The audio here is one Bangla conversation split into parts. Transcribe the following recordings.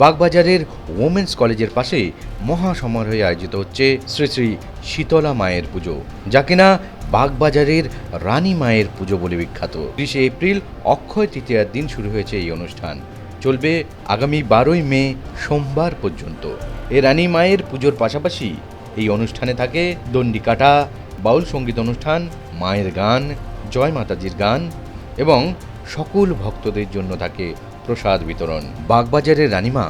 বাগবাজারের ওমেন্স কলেজের পাশে মহা সমারোহে আয়োজিত হচ্ছে শ্রী শ্রী শীতলা মায়ের পুজো, যা কিনা বাগবাজারের রানী মায়ের পুজো বলে বিখ্যাত। তিরিশে এপ্রিল অক্ষয় তৃতীয়ার দিন শুরু হয়েছে এই অনুষ্ঠান। চলবে আগামী বারোই মে সোমবার পর্যন্ত। এ রানী মায়ের পুজোর পাশাপাশি এই অনুষ্ঠানে থাকে দণ্ডি কাটা বাউল সংগীত অনুষ্ঠান, মায়ের গান, জয় মাতাজির গান এবং সকল ভক্তদের জন্য থাকে প্রসাদ বিতরণ। বাগবাজারের রানিমা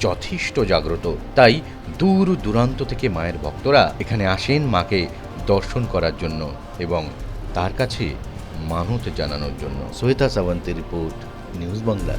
যথেষ্ট জাগ্রত। তাই দূর দূরান্ত থেকে মায়ের ভক্তরা এখানে আসেন মাকে দর্শন করার জন্য এবং তার কাছে মানত জানানোর জন্য। শ্বেতা সাবন্তের রিপোর্ট, নিউজ বাংলা।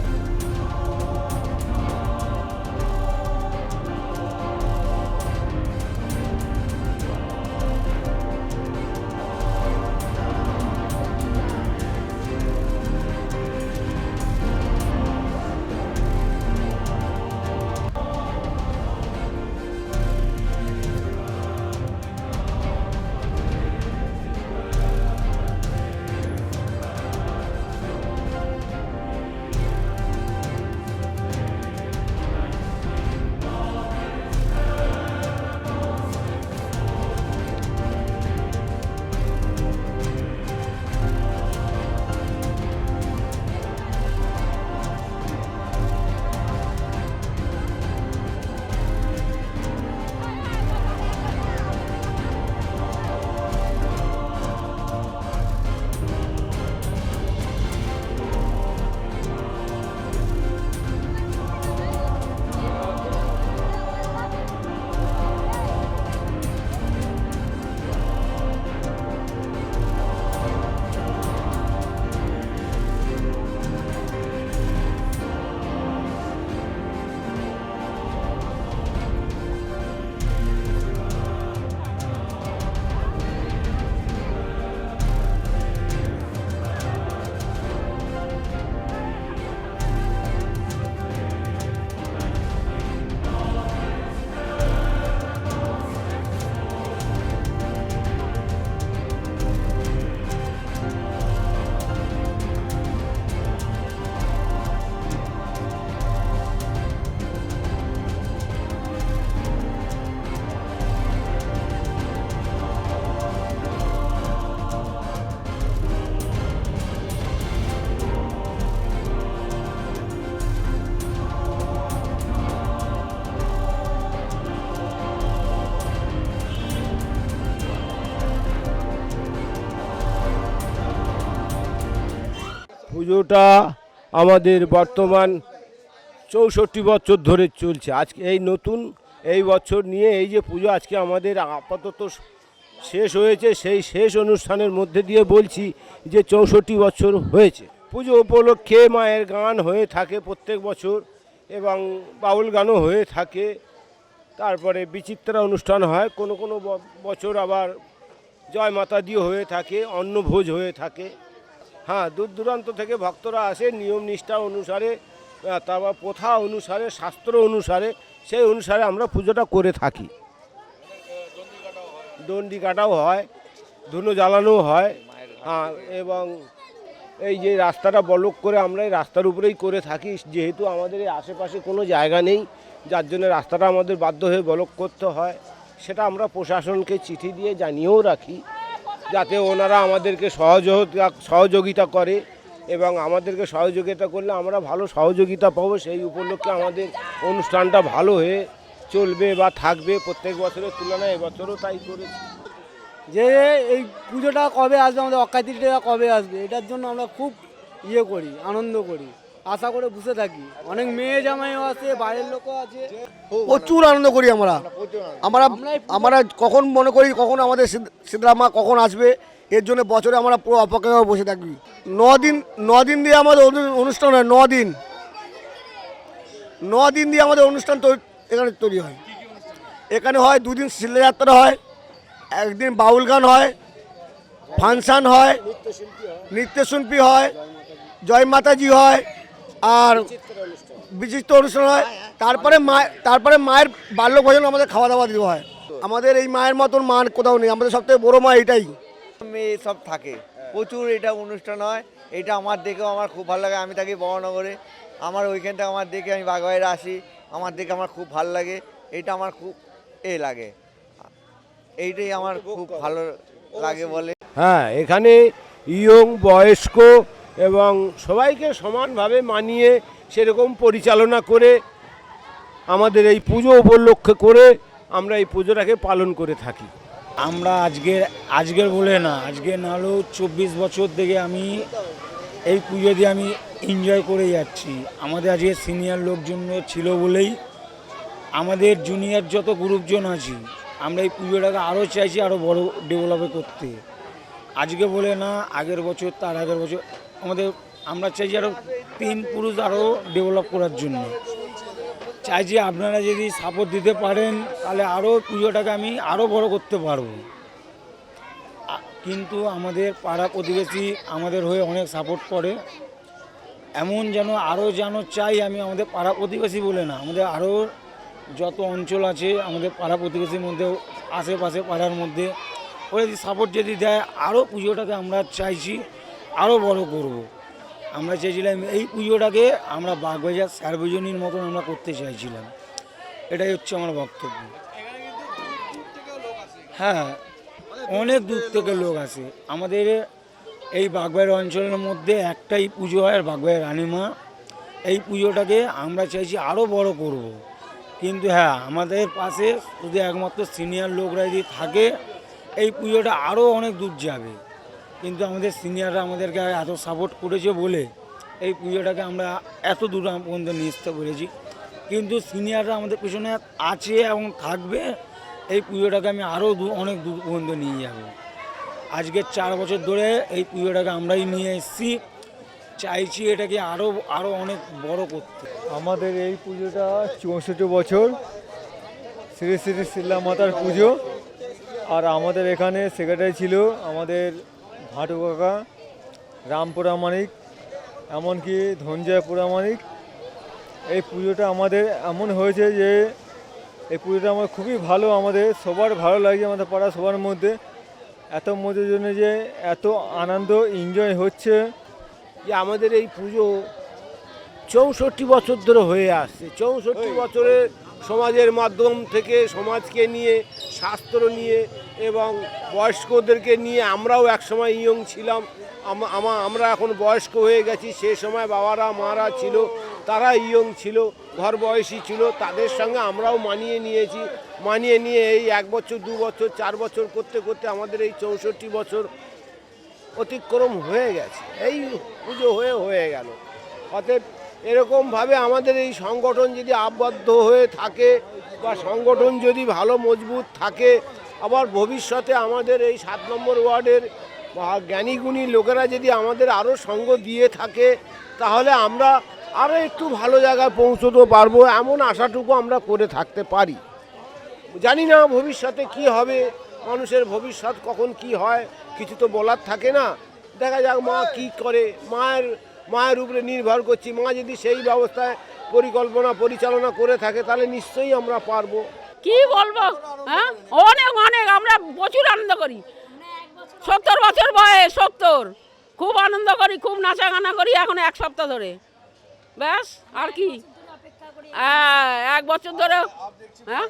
পুজোটা আমাদের বর্তমান চৌষট্টি বছর ধরে চলছে। আজকে এই নতুন এই বছর নিয়ে এই যে পুজো আজকে আমাদের আপাতত শেষ হয়েছে, সেই শেষ অনুষ্ঠানের মধ্যে দিয়ে বলছি যে চৌষট্টি বছর হয়েছে। পুজো উপলক্ষে মায়ের গান হয়ে থাকে প্রত্যেক বছর এবং বাউল গানও হয়ে থাকে। তারপরে বিচিত্রা অনুষ্ঠান হয়, কোনো কোনো বছর আবার জয় মাতা দিয়ে হয়ে থাকে, অন্নভোজ হয়ে থাকে। হ্যাঁ দূর দূরান্ত থেকে ভক্তরা আসে, নিয়ম নিষ্ঠা অনুসারে তারপর প্রথা অনুসারে, শাস্ত্র অনুসারে, সেই অনুসারে আমরা পুজোটা করে থাকি। দণ্ডি কাটাও হয়, ধুনো জ্বালানো হয় হ্যাঁ এবং এই যে রাস্তাটা বলক করে আমরা এই রাস্তার উপরেই করে থাকি, যেহেতু আমাদের এই আশেপাশে কোনো জায়গা নেই, যার জন্য রাস্তাটা আমাদের বাধ্য হয়ে বলক করতে হয়, সেটা আমরা প্রশাসনকে চিঠি দিয়ে জানিয়েও রাখি। যাতে ওনারা আমাদেরকে সহযোগিতা সহযোগিতা করে এবং আমাদেরকে সহযোগিতা করলে আমরা ভালো সহযোগিতা পাবো। সেই উপলক্ষে আমাদের অনুষ্ঠানটা ভালো হয়ে চলবে বা থাকবে প্রত্যেক বছরের তুলনায়, এবছরও তাই করেছি। যে এই পুজোটা কবে আসবে? আমাদের অক্ষাতৃতীয়া কবে আসবে? এটার জন্য আমরা খুব ইয়ে করি, আনন্দ করি। আশা করে বসে থাকি। অনেক মেয়ে জামাইও আছে বাইরের লোকও আছে। প্রচুর আনন্দ করি আমরা। আমরা আমরা কখন মনে করি কখন আমাদের শীতলা মা কখন আসবে এর জন্য বছরে আমরা পুরো অপেক্ষা বসে থাকি। ন দিন ন দিন দিয়ে আমাদের অনুষ্ঠান হয় ন দিন ন দিন দিয়ে আমাদের অনুষ্ঠান এখানে তৈরি হয়। এখানে হয় দুদিন শিল্পযাত্রা হয় একদিন বাউল গান হয় ফাংশান হয় নৃত্যশিল্পী হয় জয় মাতাজি হয় আর বিচিত্র অনুষ্ঠান হয়। তারপরে মা তারপরে মায়ের বাল্য ভোজন আমাদের খাওয়া দাওয়া দিতে হয়। আমাদের এই মায়ের মতন মান কোথাও নেই। আমাদের সবথেকে বড় মা এটাই। মেয়ে সব থাকে। প্রচুর এটা অনুষ্ঠান হয়। এটা আমার দেখেও আমার খুব ভালো লাগে। আমি থাকি বড়নগরে। আমার ওইখানটা আমার দেখে আমি বাগবাইরে আসি। আমার দেখে আমার খুব ভালো লাগে। এটা আমার খুব এ লাগে। এইটাই আমার খুব ভালো লাগে বলে। হ্যাঁ এখানে ইয়ং বয়স্ক এবং সবাইকে সমানভাবে মানিয়ে সেরকম পরিচালনা করে আমাদের এই পুজো উপলক্ষে করে আমরা এই পুজোটাকে পালন করে থাকি। আমরা আজকের আজকের বলে না, আজকে না হলেও চব্বিশ বছর থেকে আমি এই পুজো দিয়ে আমি এনজয় করে যাচ্ছি। আমাদের আজকে সিনিয়র লোকজন ছিল বলেই আমাদের জুনিয়র যত গ্রুপজন আছি, আমরা এই পুজোটাকে আরও চাইছি আরও বড় ডেভেলপে করতে। আজকে বলে না, আগের বছর, তার আগের বছর আমাদের, আমরা চাইছি আরও তিন পুরুষ আরও ডেভেলপ করার জন্য। চাইছি আপনারা যদি সাপোর্ট দিতে পারেন, তাহলে আরও পুজোটাকে আমি আরও বড় করতে পারব। কিন্তু আমাদের পাড়া প্রতিবেশী আমাদের হয়ে অনেক সাপোর্ট করে। এমন যেন আরও যেন চাই আমি আমাদের পাড়া প্রতিবেশী বলে না, আমাদের আরও যত অঞ্চল আছে, আমাদের পাড়া প্রতিবেশীর মধ্যে, আশেপাশে পাড়ার মধ্যে, ওরা যদি সাপোর্ট যদি দেয় আরও পুজোটাকে আমরা চাইছি। আরও বড় করব। আমরা চাইছিলাম এই পুজোটাকে আমরা বাগবাজার সার্বজনীন মতন আমরা করতে চাইছিলাম। এটাই হচ্ছে আমার বক্তব্য। হ্যাঁ অনেক দূর থেকে লোক আসে। আমাদের এই বাগবাইয়ের অঞ্চলের মধ্যে একটাই পুজো হয় আর বাগবাইয়ের রানীমা। এই পুজোটাকে আমরা চাইছি আরও বড় করব। কিন্তু হ্যাঁ আমাদের পাশে শুধু একমাত্র সিনিয়র লোকরা যদি থাকে, এই পুজোটা আরও অনেক দূর যাবে। কিন্তু আমাদের সিনিয়ররা আমাদেরকে এত সাপোর্ট করেছে বলে এই পুজোটাকে আমরা এত দূর পর্যন্ত নিয়ে আসতে পেরেছি কিন্তু সিনিয়ররা আমাদের পেছনে আছে এবং থাকবে, এই পুজোটাকে আমি আরও অনেক দূর পর্যন্ত নিয়ে যাব। আজকে চার বছর ধরে এই পুজোটাকে আমরাই নিয়ে এসেছি। চাইছি এটাকে আরও আরও অনেক বড় করতে। আমাদের এই পুজোটা চৌষট্টি বছর শ্রী শ্রী শিলা মাতার পুজো। আর আমাদের এখানে সেক্রেটারি ছিল আমাদের ভাটু কাকা রামপুরা মানিক এমনকি ধনজয় পুরামানিক এই পুজোটা আমাদের এমন হয়েছে যে এই পুজোটা আমার খুবই ভালো আমাদের সবার ভালো লাগছে আমাদের পাড়া সবার মধ্যে। এত মধ্যে জন্য যে এত আনন্দ এনজয় হচ্ছে। যে আমাদের এই পুজো চৌষট্টি বছর ধরে হয়ে আসছে। চৌষট্টি বছরে সমাজের মাধ্যম থেকে সমাজকে নিয়ে শাস্ত্র নিয়ে এবং বয়স্কদেরকে নিয়ে আমরাও একসময় ইয়ং ছিলাম। আমা- আমরা এখন বয়স্ক হয়ে গেছি, সে সময় বাবারা, মারা ছিল, তারা ইয়ং ছিল, ঘর বয়সী ছিল, তাদের সঙ্গে আমরাও মানিয়ে নিয়েছি। মানিয়ে নিয়ে এই এক বছর, দু বছর, চার বছর করতে করতে আমাদের এই চৌষট্টি বছর অতিক্রম হয়ে গেছে। এই পুজো হয়ে হয়ে গেল। অতএব এরকমভাবে আমাদের এই সংগঠন যদি আবদ্ধ হয়ে থাকে বা সংগঠন যদি ভালো মজবুত থাকে আবার ভবিষ্যতে আমাদের এই সাত নম্বর ওয়ার্ডের জ্ঞানীগুণী লোকেরা যদি আমাদের আরও সঙ্গ দিয়ে থাকে, তাহলে আমরা আরও একটু ভালো জায়গায় পৌঁছতে পারব এমন আশাটুকু আমরা করে থাকতে পারি। জানি না ভবিষ্যতে কি হবে, মানুষের ভবিষ্যৎ কখন কি হয়, কিছু তো বলার থাকে না। দেখা যাক মা কি করে, মায়ের মায়ের উপরে নির্ভর করছি। মা যদি সেই ব্যবস্থায় পরিকল্পনা, পরিচালনা করে থাকে, তাহলে নিশ্চয়ই আমরা পারব। কি বলব? হ্যাঁ? অনেক অনেক, আমরা প্রচুর আনন্দ করি। সত্তর বছর বয়স, সত্তর। খুব আনন্দ করি, খুব নাচা গানা করি এখন এক সপ্তাহ ধরে। ব্যাস, আর কি। হ্যাঁ এক বছর ধরে হ্যাঁ?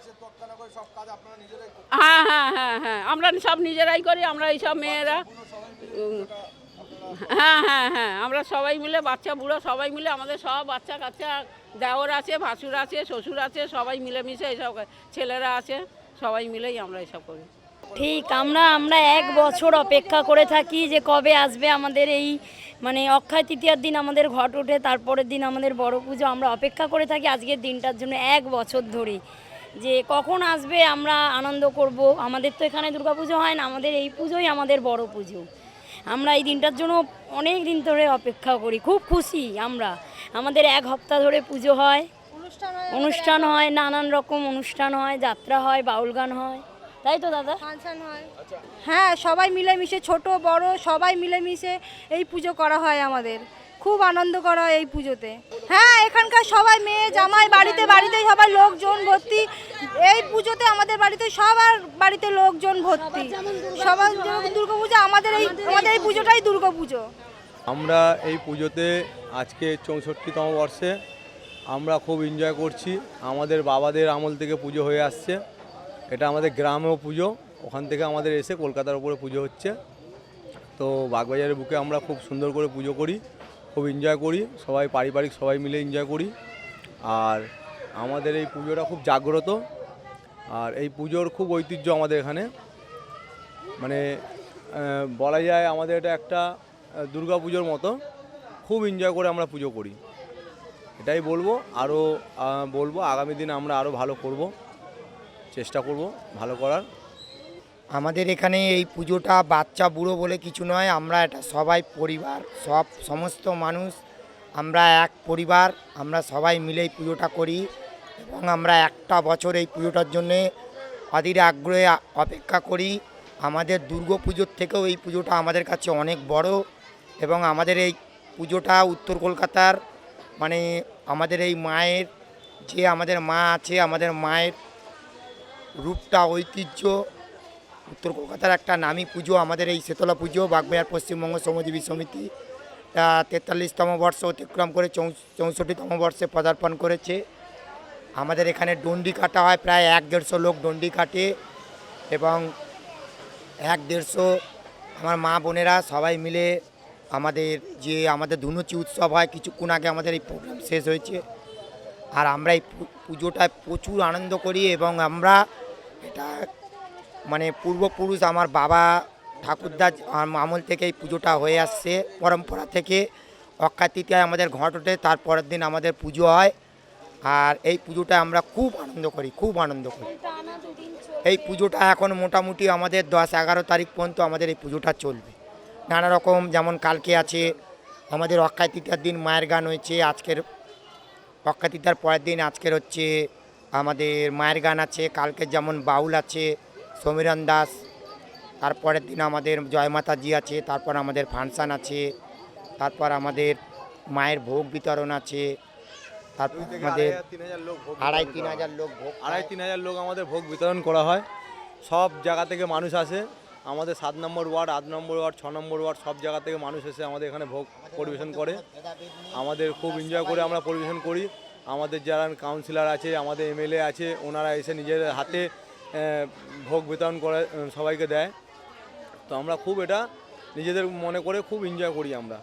হ্যাঁ হ্যাঁ হ্যাঁ হ্যাঁ আমরা সব নিজেরাই করি, আমরা এইসব মেয়েরা। হ্যাঁ হ্যাঁ হ্যাঁ আমরা সবাই মিলে, বাচ্চা, বুড়ো সবাই মিলে আমাদের সব বাচ্চা কাচ্চা দেওর আছে, ভাসুর আছে, শ্বশুর আছে, সবাই মিলেমিশে এইসব ছেলেরা আছে, সবাই মিলেই আমরা এসব করি। ঠিক, আমরা আমরা এক বছর অপেক্ষা করে থাকি যে কবে আসবে আমাদের এই মানে অক্ষয় তৃতীয়ার দিন আমাদের ঘট ওঠে, তারপরের দিন আমাদের বড় পুজো। আমরা অপেক্ষা করে থাকি আজকের দিনটার জন্য এক বছর ধরে যে কখন আসবে আমরা আনন্দ করব। আমাদের তো এখানে দুর্গাপুজো হয় না, আমাদের এই পুজোই আমাদের বড় পুজো। আমরা এই দিনটার জন্য অনেক দিন ধরে অপেক্ষা করি, খুব খুশি আমরা। আমাদের এক সপ্তাহ ধরে পুজো হয়। অনুষ্ঠান হয় নানান রকম অনুষ্ঠান হয় যাত্রা হয় বাউল গান হয়। তাই তো দাদা? ফাংশন হয়। হ্যাঁ সবাই মিলেমিশে ছোট বড় সবাই মিলেমিশে এই পুজো করা হয় আমাদের। খুব আনন্দ করা হয় এই পুজোতে। হ্যাঁ এখানকার সবাই মেয়ে জামাই বাড়িতে বাড়িতে সবাই লোকজন ভর্তি। এই পুজোতে আমাদের বাড়িতে সবার বাড়িতে লোকজন ভর্তি। সবার যেমন দুর্গাপুজো আমাদের এই আমাদের এই পুজোটাই দুর্গাপুজো আমরা এই পুজোতে আজকে চৌষট্টিতম বর্ষে আমরা খুব এনজয় করছি। আমাদের বাবাদের আমল থেকে পুজো হয়ে আসছে। এটা আমাদের গ্রামেও পুজো। ওখান থেকে আমাদের এসে কলকাতার উপরে পুজো হচ্ছে। তো বাগবাজারের বুকে আমরা খুব সুন্দর করে পুজো করি, খুব এনজয় করি। সবাই পারিবারিক সবাই মিলে এনজয় করি। আর আমাদের এই পুজোটা খুব জাগ্রত। আর এই পুজোর খুব ঐতিহ্য আমাদের এখানে। মানে বলা যায় আমাদের এটা একটা দুর্গা পুজোর মতো খুব এনজয় করে আমরা পুজো করি। এটাই বলব। আরও বলব, আগামী দিনে আমরা আরও ভালো করব, চেষ্টা করব ভালো করার। আমাদের এখানে এই পুজোটা বাচ্চা বুড়ো বলে কিছু নয়, আমরা এটা সবাই পরিবার, সব সমস্ত মানুষ, আমরা এক পরিবার, আমরা সবাই মিলে এই পুজোটা করি এবং আমরা একটা বছর এই পুজোটার জন্যে অধীর আগ্রহে অপেক্ষা করি। আমাদের দুর্গা পুজোর থেকেও এই পুজোটা আমাদের কাছে অনেক বড়। এবং আমাদের এই পুজোটা উত্তর কলকাতার মানে আমাদের এই মায়ের, যে আমাদের মা আছে, আমাদের মায়ের রূপটা, ঐতিহ্য, উত্তর কলকাতার একটা নামী পুজো, আমাদের এই শীতলা পুজো বাগবাজার পশ্চিমবঙ্গ শ্রমজীবী সমিতি তেতাল্লিশতম বর্ষ অতিক্রম করে চৌষট্টিতম বর্ষে পদার্পণ করেছে। আমাদের এখানে ডন্ডি কাটা হয়, প্রায় এক দেড়শো লোক ডন্ডি কাটে এবং এক দেড়শো আমার মা বোনেরা সবাই মিলে আমাদের যে আমাদের ধুনুচি উৎসব হয়, কিছুক্ষণ আগে আমাদের এই প্রোগ্রাম শেষ হয়েছে। আর আমরা এই পুজোটায় প্রচুর আনন্দ করি এবং আমরা এটা মানে পূর্বপুরুষ আমার বাবা ঠাকুরদা আম- আমল থেকে এই পুজোটা হয়ে আসছে, পরম্পরা থেকে। অক্ষয় তৃতীয়ায় আমাদের ঘট ওঠে, তারপরের দিন আমাদের পুজো হয়। আর এই পুজোটা আমরা খুব আনন্দ করি, খুব আনন্দ করি। এই পুজোটা এখন মোটামুটি আমাদের দশ এগারো তারিখ পর্যন্ত আমাদের এই পুজোটা চলবে। নানা রকম যেমন কালকে আছে আমাদের অক্ষয় তৃতীয়ার দিন মায়ের গান হয়েছে আজকের অক্ষয় তৃতীয়ার পরের দিন আজকের হচ্ছে আমাদের মায়ের গান আছে কালকে যেমন বাউল আছে সমীরণ দাস তারপরের দিন আমাদের জয়মাতাজি আছে তারপর আমাদের ফাংশান আছে তারপর আমাদের মায়ের ভোগ বিতরণ আছে তারপর আমাদের আড়াই তিন হাজার লোক ভোগ আড়াই তিন হাজার লোক আমাদের ভোগ বিতরণ করা হয়। সব জায়গা থেকে মানুষ আসে। আমাদের সাত নম্বর ওয়ার্ড, আট নম্বর ওয়ার্ড, ছ নম্বর ওয়ার্ড সব জায়গা থেকে মানুষ এসে আমাদের এখানে ভোগ পরিবেশন করে। আমাদের খুব এনজয় করে আমরা পরিবেশন করি। আমাদের যারা কাউন্সিলর আছে, আমাদের এমএলএ আছে, ওনারা এসে নিজের হাতে ভোগ বিতরণ করে সবাইকে দেয়। তো আমরা খুব এটা নিজেদের মনে করে খুব এনজয় করি আমরা।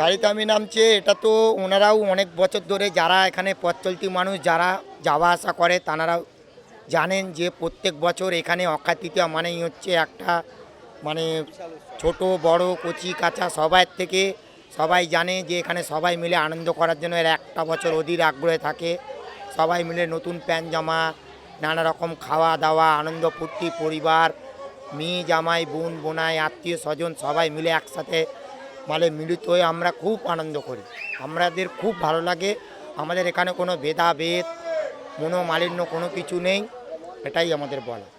গাড়িতে আমি নামছে, এটা তো ওনারাও অনেক বছর ধরে যারা এখানে পথ মানুষ, যারা যাওয়া আসা করে, তানারাও জানেন যে প্রত্যেক বছর এখানে অক্ষয় তৃতীয়া মানেই হচ্ছে একটা মানে ছোট, বড়, কচি, কাঁচা সবার থেকে সবাই জানে যে এখানে সবাই মিলে আনন্দ করার জন্য এর একটা বছর অধীর আগ্রহে থাকে। সবাই মিলে নতুন প্যান্ট জামা, নানা রকম খাওয়া দাওয়া, আনন্দ, ফুর্তি, পরিবার, মেয়ে, জামাই, বোন, বোনাই, আত্মীয়, স্বজন সবাই মিলে একসাথে মানে মিলিত হয়ে আমরা খুব আনন্দ করি। আমাদের খুব ভালো লাগে। আমাদের এখানে কোনো ভেদাভেদ, মনোমালিন্য কোনো কিছু নেই। এটাই আমাদের বলা।